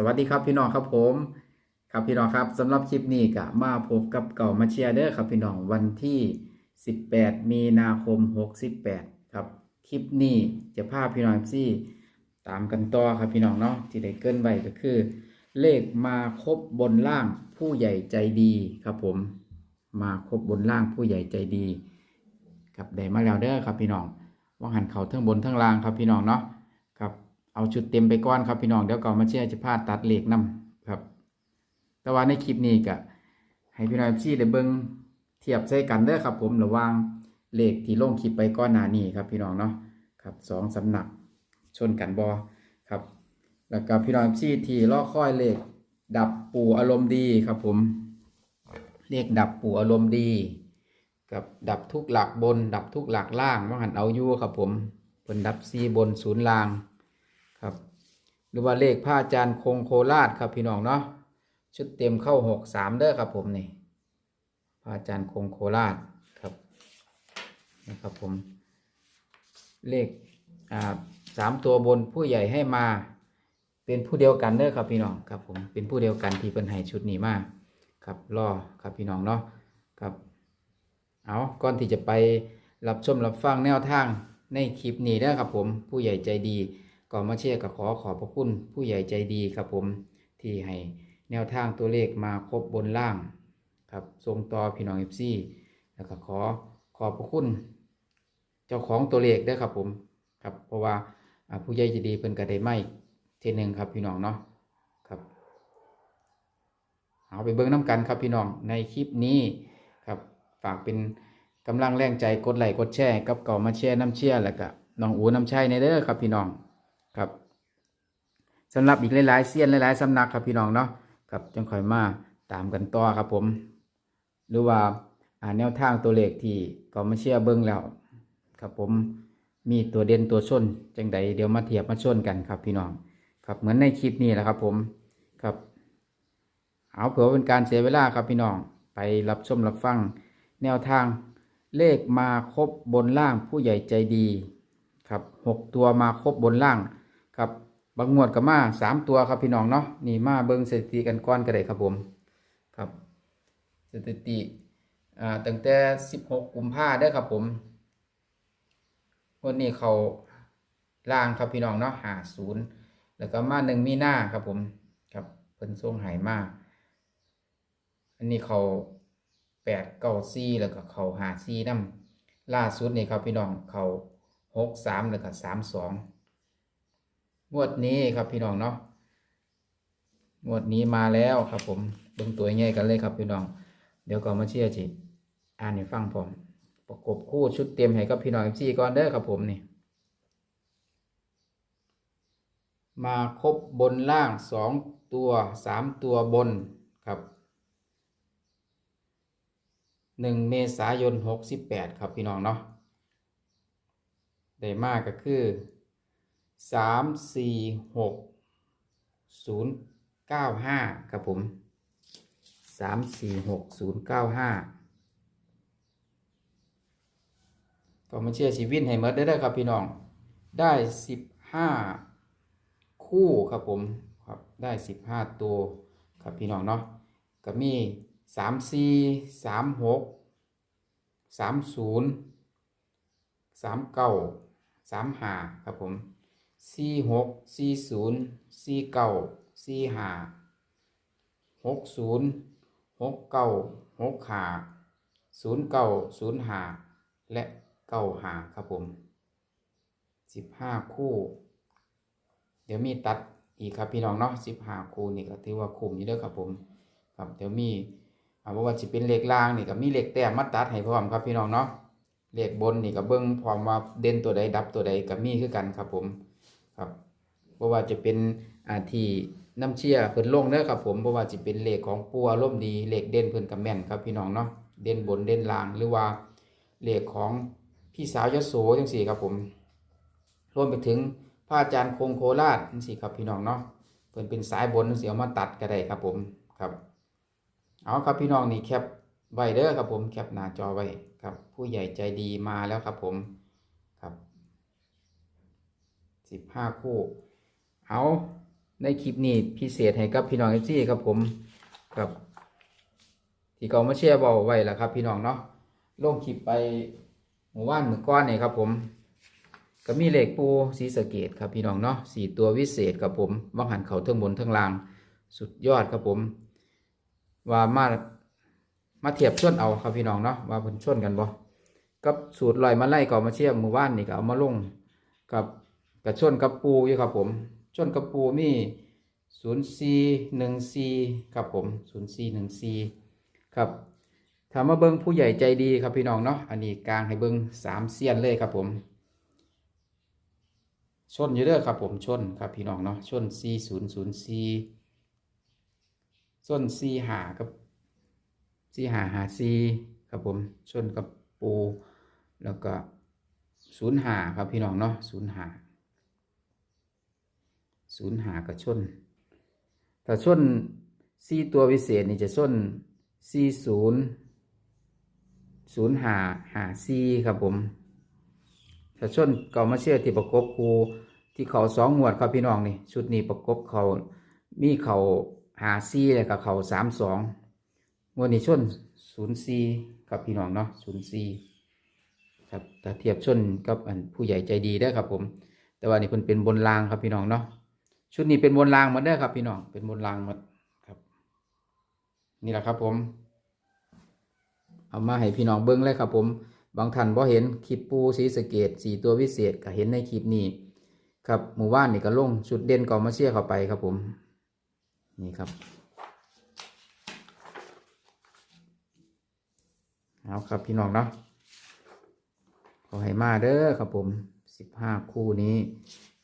สวัสดีครับพี่น้องครับผม ครับพี่น้องครับสำหรับคลิปนี้ก็มาพบกับเก่ามาเชียร์เด้อครับพี่น้องวันที่ 18 มีนาคม 68 ครับคลิปนี้จะพาพี่น้องซี่ตามกันต่อครับพี่น้องเนาะที่ได้เกินไว้ก็คือ เลขมาครบบนล่างผู้ใหญ่ใจดีครับผม มาครบบนล่างผู้ใหญ่ใจดี ครับได้มาแล้วเด้อครับพี่น้องว่าหันเขาทั้งบนทั้งล่างครับพี่น้องเนาะ เอาชุดเต็มไปก่อนครับพี่น้องเดี๋ยวก่อนมาเชื่อจะพาดตัดเหล็กนํครับ แต่ว่าในคลิปนี้ก็ให้พี่น้องซี่ได้เบิ่งเทียบใส่กันเด้อครับ ผมระว่างเหล็กที่ลงคลิปไปก่อนหน้านี้ครับ พี่น้องเนาะครับสองสำนักชนกันบอครับ แล้วก็พี่น้องซี่ที่รอคอยเหล็กดับปู่อารมณ์ดีครับผมเลขดับปู่อารมณ์ดี กับดับทุกหลักบน ดับทุกหลักล่างว่าหันเอาอยู่ครับผมเป็นดับซีบนศูนย์ล่าง ครับ หรือว่าเลขผ้าจานคงโคราชครับพี่น้องเนาะชุดเต็มเข้าหกสามเด้อครับผมนี่ผ้าจานคงโคราชครับนะครับผม เลขอ่าสามตัวบนผู้ใหญ่ให้มาเป็นผู้เดียวกันเด้อครับพี่น้องครับผมเป็นผู้เดียวกันที่เป็นให้ชุดนี้มาครับรอครับพี่น้องเนาะครับเอาก่อนที่จะไปรับชมรับฟังแนวทางในคลิปนี้นะครับผมผู้ใหญ่ใจดี ก่อนมาเชียร์ก็ขอขอบพระคุณผู้ใหญ่ใจดีครับผมที่ให้แนวทางตัวเลขมาครบบนล่างครับส่งต่อพี่น้องเอฟซีแล้วก็ขอขอบพระคุณ เจ้าของตัวเลขด้วยครับผมครับเพราะว่าผู้ใหญ่ใจดีเพิ่นก็ได้ไม่เทหนึ่งครับพี่น้องเนาะครับเอาไปเบิ่งน้ำกันครับพี่น้องในคลิปนี้ครับฝากเป็นกำลังแรงใจกดไลค์กดแชร์กับเก่ามาแชร์น้ำเชียร์แล้วก็น้องอูน้ำชัยในเด้อครับพี่น้อง ครับสำหรับอีกหลายๆเซียนหลายๆสำนักครับพี่น้องเนาะครับจังค่อยมาตามกันต่อครับผม หรือว่าแนวทางตัวเลขที่ก็มาเชื่อเบิ้งแล้ว ครับผมมีตัวเด่นตัวชนจังใดเดี๋ยวมาเทียบมาชนกันครับพี่น้องครับเหมือนในคลิปนี้แหละครับผมครับ เอาเผื่อเป็นการเสียเวลาครับพี่น้องไปรับชมรับฟัง แนวทางเลขมาครบบนล่างผู้ใหญ่ใจดี ครับหกตัวมาครบบนล่าง ครับบางงวดก็มาสามตัวครับพี่น้องเนาะนี่มาเบิ้งสถิติกันก้อนก็ได้ครับผมครับสถิติอ่าตั้งแต่สิบหกกุมภาได้ครับผมวันนี้เขาล่างครับพี่น้องเนาะหาศูนย์แล้วก็มาหนึ่งมีหน้าครับผมครับเพิ่นส่งหายมาอันนี้เขาแปดเก้าซี่แล้วก็เขาหาซี่น้ำล่าสุดนี่ครับพี่น้องเขาหกสามแล้วก็สามสอง งวดนี้ครับพี่น้องเนาะงวดนี้มาแล้วครับผมเบิ่งตัวง่ายกันเลยครับพี่น้อง เดี๋ยวก็มาเชียร์จิอ่านให้ฟังผม ประกบคู่ชุดเตรียมให้กับพี่น้องเอฟซีก่อนเด้อครับผมนี่ มาครบบนล่างสองตัวสามตัวบนครับหนึ่งเมษายนหกสิบแปดครับพี่น้องเนาะได้มากก็คือ สามสี่หกศูนย์เก้าห้าครับผมสามสี่หกศูนย์เก้าห้าก็มาเชื่อชีวิตให้หมดได้เลยครับพี่น้อง ได้สิบห้าคู่ครับผมครับได้สิบห้าตัวครับพี่น้องเนาะก็มีสามสี่สามหกสามศูนย์สามเก้าสามหาครับผม สี่หกสี่ศูนย์สี่เก้าสี่หาหกศูนย์หกเก้าหกหาศูนย์เก้าศูนย์หาและเก้าหาครับผมสิบห้าคู่ เดี๋ยวมีตัดอีกครับพี่น้องเนาะสิบห้าคู่นี่ก็ถือว่าคุ้มอยู่เด้อครับผมครับเดี๋ยวมีเอาว่าจะเป็นเลขล่างนี่ก็มีเลขแต้มมาตัดให้พร้อมครับพี่น้องเนาะเลขบนนี่ก็เบิ้งพร้อมว่าเด่นตัวใดดับตัวใดก็มีคือกันครับผม ครับเพราะว่าจะเป็นอาที่น้ำเชี่ยเพิ่นลงเด้อครับผมเพราะว่าจะเป็นเลขของปัวร่มดีเลขเด่นเพิ่นกับแม่นครับพี่น้องเนาะเด่นบนเด่นล่างหรือว่าเลขของพี่สาวยโสจังสี่ครับผมรวมไปถึงพระอาจารย์คงโคราชจังสี่ครับพี่น้องเนาะเพิ่นเป็นสายบนจังสี่เอามาตัดก็ได้ครับผมครับเอาครับพี่น้องนี่แคปไว้เด้อครับผมแคปหน้าจอไว้ครับ ผู้ใหญ่ใจดีมาแล้วครับผม สิบห้าคู่ เอาในคลิปนี้พิเศษให้กับพี่น้องเอฟซีครับผมครับที่เขามาแชร์บอไว้แล้วครับ พี่น้องเนาะลงคลิปไปหมู่บ้านหมู่ก้อนเนี่ยครับผมก็มีเหลขปูสีสเกตครับพี่น้องเนาะสี่ตัววิเศษครับผมว่างหันเขาเทั้งบนเทั้งล่าง สุดยอดครับผม ว่ามามาเทียบชนเอาครับพี่น้องเนาะว่าเพิ่นชนกันบ่กับสูตรลอยมาไล่ก่อมาเชียบหมู่บ้านนี่ก็เอามาลงกับ กับชนกับปูอยู่ครับผมชนกับปูมีศูนย์สี่หนึ่งสี่ครับผมศูนย์สี่หนึ่งสี่ครับถามมาเบิ้งผู้ใหญ่ใจดีครับพี่น้องเนาะอันนี้กลางให้เบิ้งสามเซียนเลยครับผม ชนอยู่เด้อครับผมชนครับพี่น้องเนาะชนสี่ศูนย์ศูนย์สี่ชนสี่หากับสี่หาหาสี่ครับผมชนกับปู แล้วก็ศูนย์หาครับพี่น้องเนาะศูนย์หา ศูนย์หากับชนแต่ชนสี่ตัววิเศษนี่จะชนสี่ศูนย์ศูนย์หาหาสี่ครับผมถ้าชนเก่ามาเชื่อที่ประกบครูที่เขาสองงวดครับพี่น้องนี่ชุดนี้ประกบเขามีเขาหาซีเลยกับเขาสามสองงวดนี้ชนศูนย์ซีครับพี่น้องเนาะศูนย์ซีครับถ้าเทียบชนกับอันผู้ใหญ่ใจดีได้ครับผม แต่ว่านี่เพิ่นเป็นบนรางครับพี่น้องเนาะ ชุดนี้เป็นบนรางหมาได้อครับ พี่น้อง เป็นบนรางหมดครับ นี่แหละครับผม เอามาให้พี่น้องเบิ้งเลยครับ ผม บางท่านบ่เห็นคลิปปูสีสะเกตสีตัววิเศษก็เห็นในคลิปนี้ ครับหมู่บ้านนี่ก็ลงชุดเด่นก่อนมาเชียเข้าไปครับผม นี่ครับเอาครับพี่น้องเนาะขอให้มาเด้อครับผมสิบห้าคู่นี้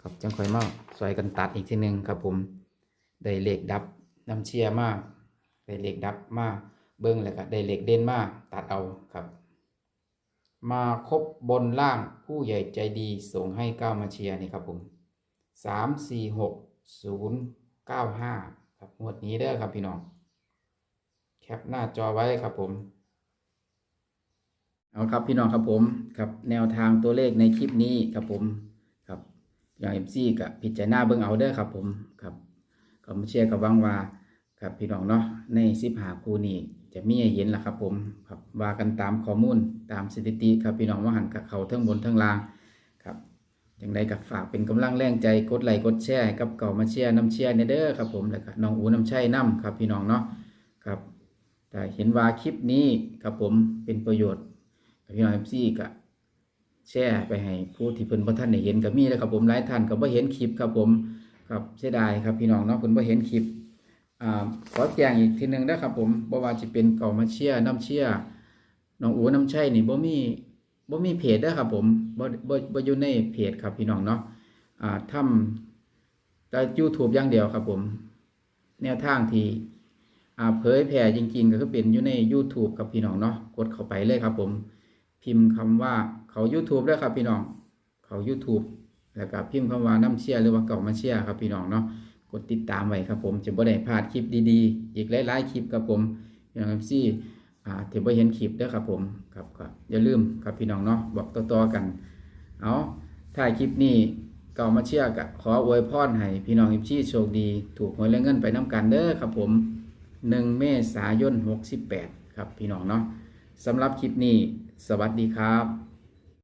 ครับจังค่อยมาซอยกันตัดอีกทีหนึ่งครับผมได้เหล็กดับน้ำเชียร์มากได้เหล็กดับมากเบิ้งแล้วก็ได้เหล็กเด่นมากตัดเอาครับ มาครบบนล่างผู้ใหญ่ใจดีส่งให้ก้าวมาเชียร์นี่ครับผมสามสี่หกศูนย์เก้าห้าครับงวดนี้เด้อครับพี่น้องแคปหน้าจอไว้ครับผมเอาครับพี่น้องครับผมครับแนวทางตัวเลขในคลิปนี้ครับผม อย่างเอ็มซีกับพิจารณาเบิ่งเอาเด้อครับ ผมครับก็มาเชียร์กับวังว่าครับพี่น้องเนาะในสิบหาคูนี้จะมีเห็นล่ะครับ ผมครับว่ากันตามข้อมูลตามสถิติครับพี่น้องว่าหันกับเขาทั้งบนทั้งล่างครับอย่างไรกับฝากเป็นกำลังแรงใจกดไลค์กดแชร์กับเก่ามาเชียร์น้ำเชียร์เนเด้อครับผมแล้วก็น้องอูน้ำชัยน้ำครับพี่น้องเนาะครับแต่เห็นว่าคลิปนี้ครับผมเป็นประโยชน์พี่น้องเอฟซีก็ แชร์ไปให้ผู้ที่เพิ่นบ่ทันได้เห็นก็มีแล้วครับผมหลายท่านก็บ่เห็นคลิปครับผมครับเสียดายครับพี่น้องเนาะเพิ่นบ่เห็นคลิปอ่าขอแจ้งอีกทีหนึงนะครับผมบ่ว่าจะเป็นเก่ามาเชียร์น้ำเชียร์น้องอูน้ำชัยนี่บ่มีบ่มีเพจเด้ครับผมบ่บ่บ่อยู่ในเพจครับพี่น้องเนาะอ่าทำแต่ YouTube อย่างเดียวครับผมแนวทางที่อ่าเผยแผ่จริงๆ ก็คือเป็นอยู่ใน YouTube ครับพี่น้องเนาะกดเข้าไปเลยครับผม พิมพ์คำว่าเขา YouTube ด้วยครับพี่น้อง เขา YouTube แล้วก็พิมพ์คำว่าน้ำเชียร์หรือว่าเก่ามาเชียร์ครับพี่น้องเนาะกดติดตามไว้ครับผมจะบ่ได้พลาดคลิปดีๆ อีกหลายๆคลิปครับผมพี่น้องซี่อ่าถือว่าเห็นคลิปเด้อครับผมครับก็อย่าลืมครับพี่น้องเนาะบอกต่อๆกันเอาถ่ายคลิปนี้เก่ามาเชียร์กับขออวยพรให้พี่น้องอิชี่โชคดี ถูกหวยและเงินไปน้ำกันเด้อครับผม 1 เมษายน 68 ครับพี่น้องเนาะสำหรับคลิปนี้ สวัสดีครับ